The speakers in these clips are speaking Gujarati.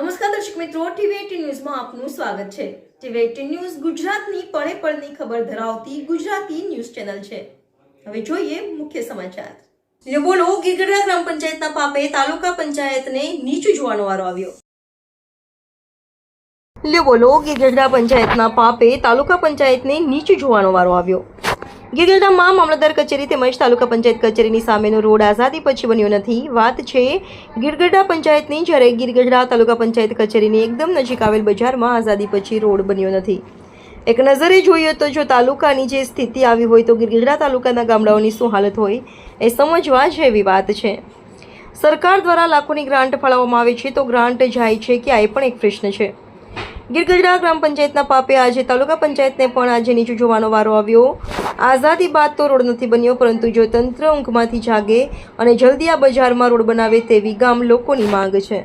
નમસ્કાર દર્શક મિત્રો ટીવી ન્યૂઝમાં આપનું સ્વાગત છે. ટીવી એટીન ન્યૂઝ ગુજરાતની પળે પળની ખબર ધરાવતી ગુજરાતી ન્યૂઝ ચેનલ છે. હવે જોઈએ મુખ્ય સમાચાર. લ્યો બોલો ગીરગઢડા ગ્રામ પંચાયતના પાપે તાલુકા પંચાયતને નીચું જોવાનો વારો આવ્યો. લ્યો બોલો ગીરગઢડા પંચાયતના પાપે તાલુકા પંચાયતને નીચું જોવાનો વારો આવ્યો. ગીરગઢડામાં મામલતદાર કચેરી તેમજ તાલુકા પંચાયત કચેરીની સામેનો રોડ આઝાદી પછી બન્યો નથી. વાત છે ગીરગઢડા પંચાયતની, જ્યારે ગીરગઢડા તાલુકા પંચાયત કચેરીની એકદમ નજીક આવેલ બજારમાં આઝાદી પછી રોડ બન્યો નથી. એક નજરે જોઈએ તો જો તાલુકાની જે સ્થિતિ આવી હોય તો ગીરગઢડા તાલુકાના ગામડાઓની શું હાલત હોય એ સમજવા જેવી વાત છે. સરકાર દ્વારા લાખોની ગ્રાન્ટ ફાળવવામાં આવે છે તો ગ્રાન્ટ જાય છે કે આ પણ એક પ્રશ્ન છે. ગીરગઢડા ગ્રામ પંચાયતના પાપે આજે તાલુકા પંચાયતને પણ આજે નીચું જોવાનો વારો આવ્યો. આઝાદી બાદ તો રોડ નથી બન્યો પરંતુ જો તંત્ર ઊંઘમાંથી જાગે અને જલ્દી આ બજારમાં રોડ બનાવે તેવી ગામ લોકોની માંગ છે.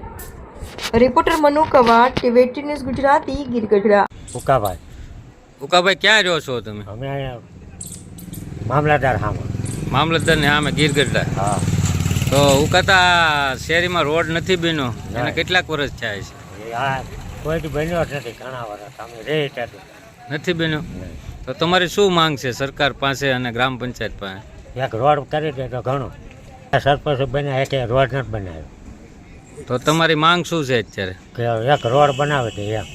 રિપોર્ટર મનુ કવાટ ટીવેટી ન્યૂઝ ગુજરાતી ગીરગઢડા ઉકાભાઈ. ઉકાભાઈ ક્યાં રહો છો તમે? અમે અહીંયા મામલાદાર હામાં. મામલતદાર ને હામે ગીરગઢડા હા. તો ઉકાતા શેરીમાં રોડ નથી બન્યો? એને કેટલાક વર્ષ થાય છે? કોઈ બન્યો જ નથી ઘણા વર્ષ. અમે રે ત્યાંથી. નથી બન્યો? તો તમારી શું માંગ છે સરકાર પાસે અને ગ્રામ પંચાયત પાસે? એક રોડ કરી દે તો ઘણું. સરપંચ બન્યા એક રોડ નથી બનાવ્યો. તો તમારી માંગ શું છે અત્યારે? કે એક રોડ બનાવે છે એમ.